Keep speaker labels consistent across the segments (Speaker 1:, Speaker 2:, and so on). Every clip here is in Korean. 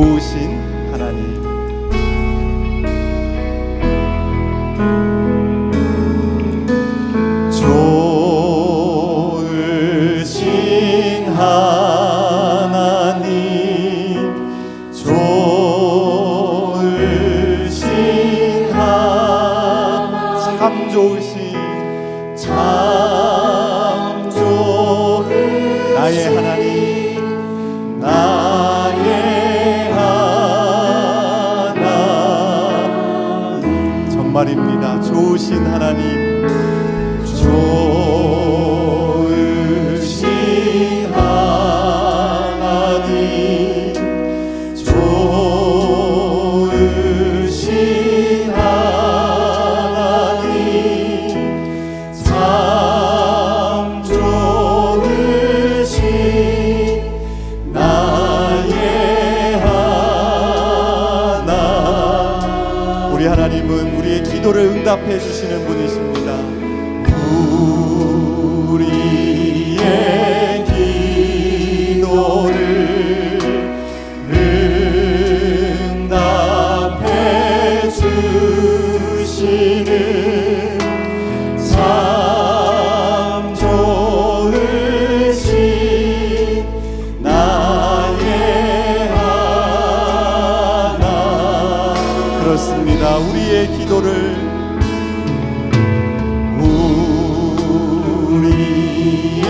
Speaker 1: 不行。 말입니다. 좋으신 하나님. 우리 하나님은 우리의 기도를 응답해 주시는 분이십니다. 받습니다. 우리의 기도를 우리의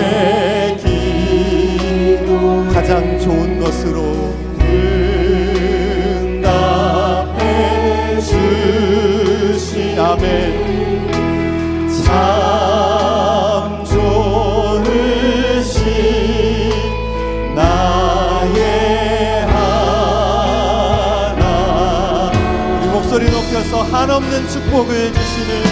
Speaker 1: 기도 가장 좋은 것으로 응답해 주시아멘. 한없는 축복을 주시는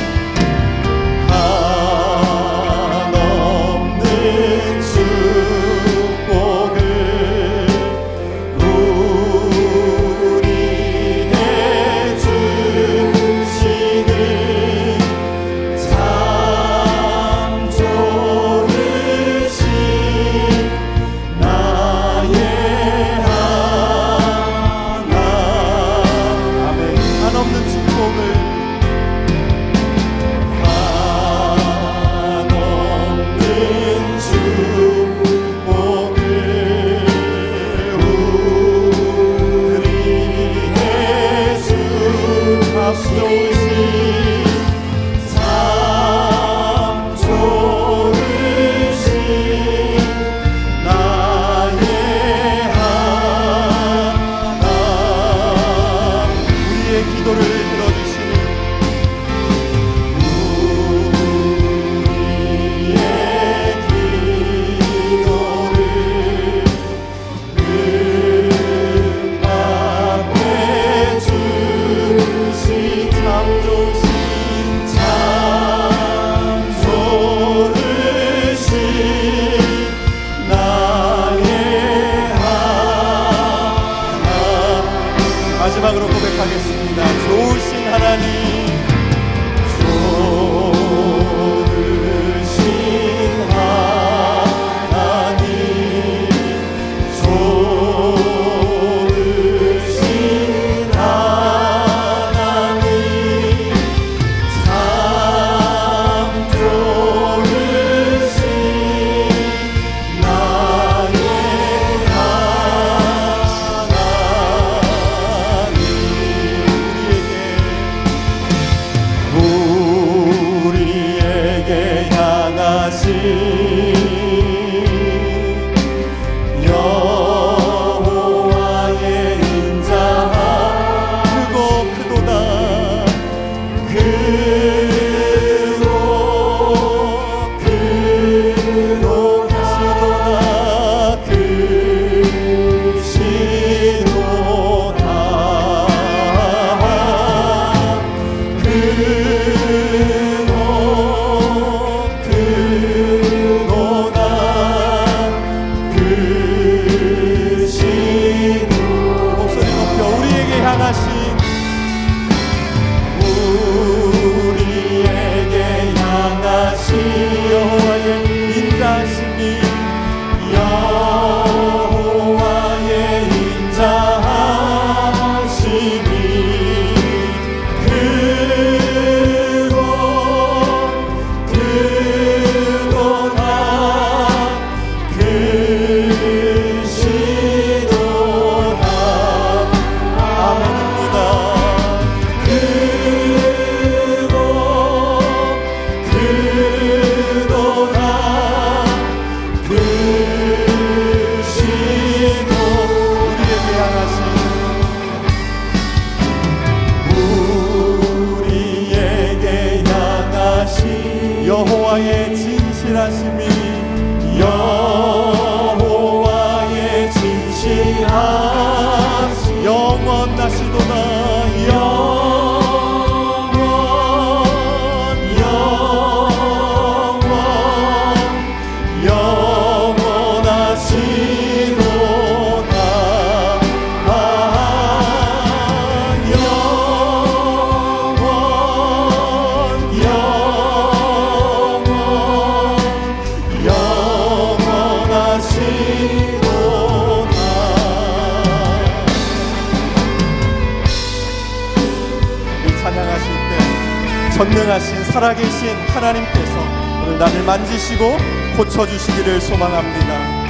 Speaker 1: 전능하신 살아계신 하나님께서 오늘 나를 만지시고 고쳐주시기를 소망합니다.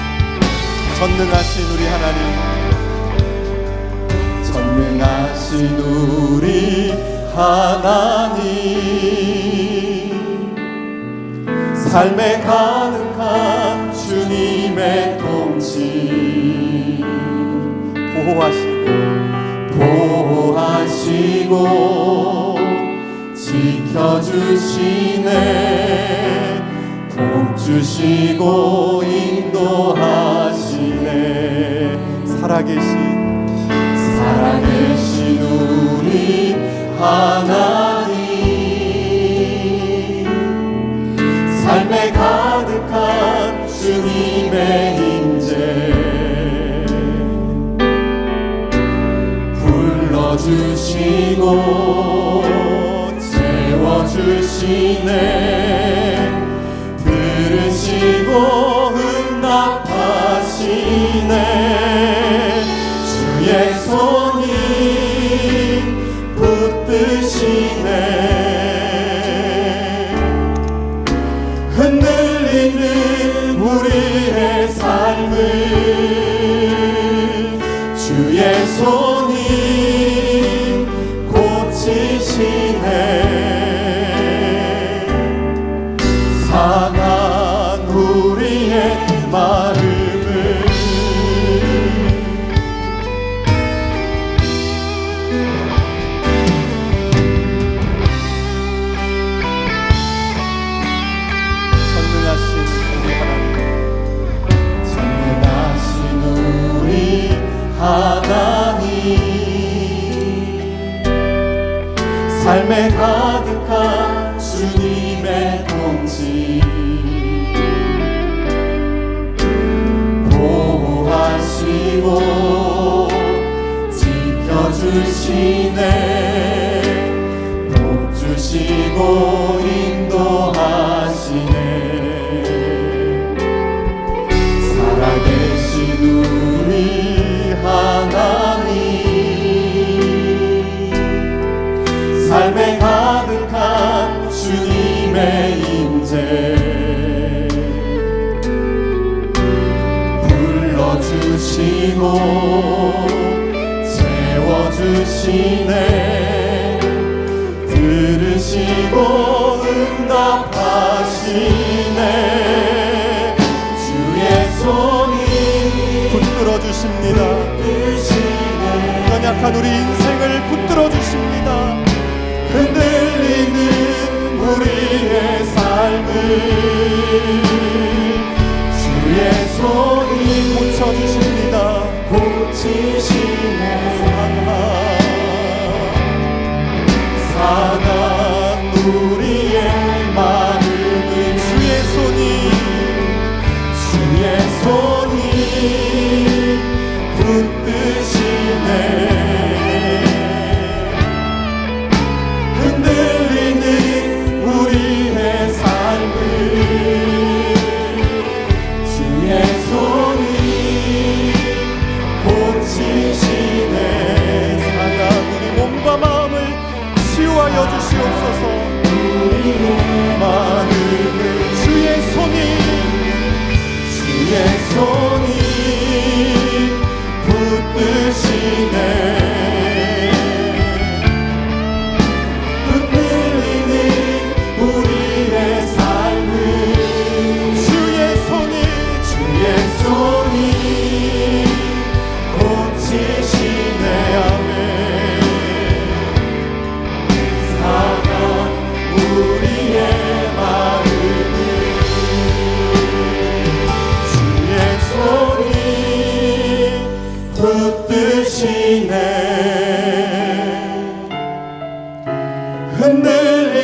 Speaker 1: 전능하신 우리 하나님, 전능하신 우리 하나님, 삶에 가득한 주님의 통치. 보호하시고 보호하시고 지켜주시네. 복 주시고 인도하시네. 살아계신 살아계신 우리 하나님. 삶에 가득한 주님의 임재. 불러주시고 주시네. 들으시고 응답하시네. 주의 손이 붙드시네. 흔들리는 우리의 삶을 주의 손이 고치시네 마음을. 전능하신 우리 하나님. 전능하신 우리 하나님. 삶에 가득한 보호하시고 지켜주시네. 복 주시고 인도하시네. 살아계신 우리 하나님. 삶에 주시고 채워 주시네. 들으시고 응답하시네. 주의 손이 붙들어 주십니다. 연약한 우리 인생을 붙들어 고치시네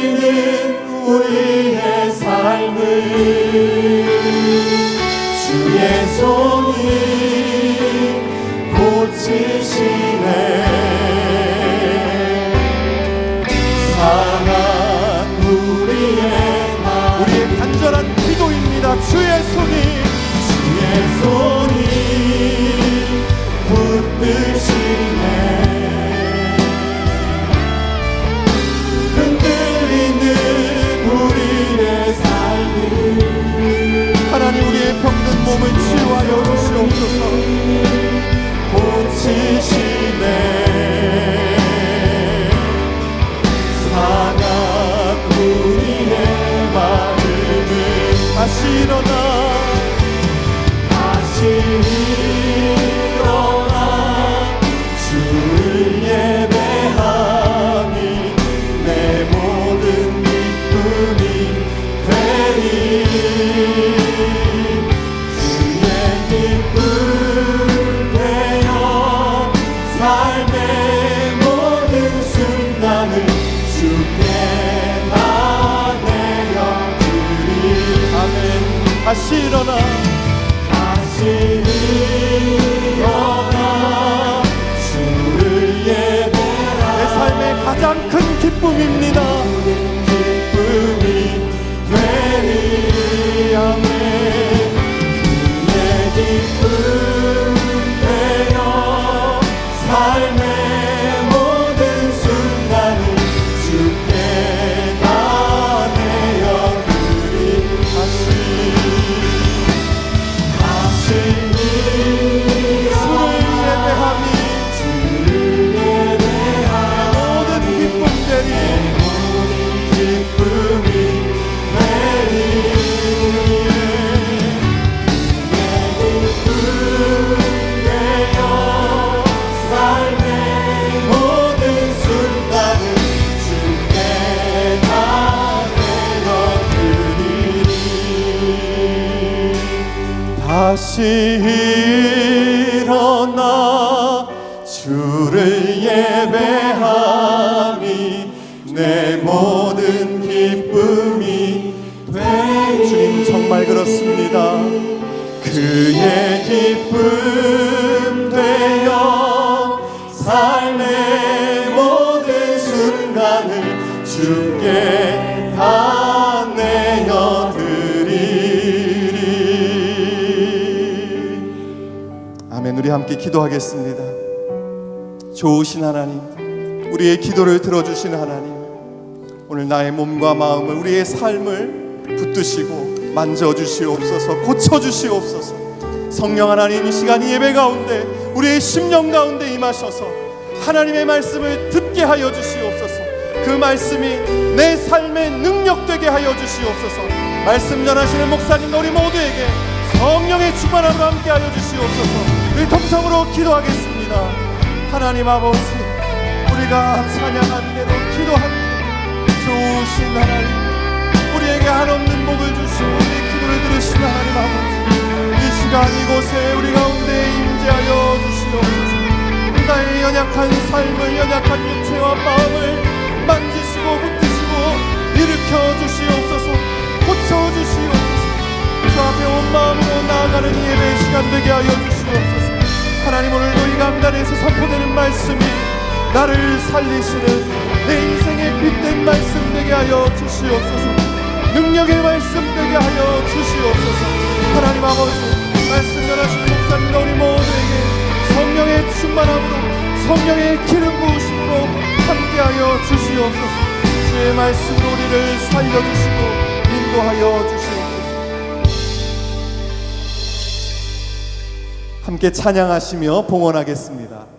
Speaker 1: 흔들리는 우리의 삶을 주의 손 다 일어나 주를 예배함이 내 모든 기쁨이 되 주님 정말 그렇습니다. 그의 기쁨 되어 삶의 모든 순간을 주께 다 아멘 우리 함께 기도하겠습니다. 좋으신 하나님 우리의 기도를 들어주신 하나님 오늘 나의 몸과 마음을 우리의 삶을 붙드시고 만져주시옵소서 고쳐주시옵소서. 성령 하나님 이 시간 이 예배 가운데 우리의 심령 가운데 임하셔서 하나님의 말씀을 듣게 하여 주시옵소서. 그 말씀이 내 삶의 능력 되게 하여 주시옵소서. 말씀 전하시는 목사님 우리 모두에게 성령의 충만함으로 함께 하여 주시옵소서 우리 동성으로 기도하겠습니다. 하나님 아버지 우리가 찬양한 대로 기도한 대로 좋으신 하나님 우리에게 한없는 복을 주시고 우리의 기도를 들으신 하나님 아버지 이 시간 이곳에 우리 가운데 임재하여 주시옵소서. 나의 연약한 삶을 연약한 육체와 마음을 만지시고 붙드시고 일으켜 주시옵소서. 고쳐 주시옵소서. 주 앞에 온 마음으로 나아가는 이 예배 시간 되게 하여 주시옵소서 하나님 오늘도 이 강단에서 선포되는 말씀이 나를 살리시는 내 인생의 빛된 말씀 되게 하여 주시옵소서. 능력의 말씀 되게 하여 주시옵소서. 하나님 아버지 말씀 전하시는 목사님 우리 모두에게 성령의 충만함으로 성령의 기름 부으심으로 함께하여 주시옵소서. 주의 말씀으로 우리를 살려주시고 인도하여 주시옵소서 함께 찬양하시며 봉헌하겠습니다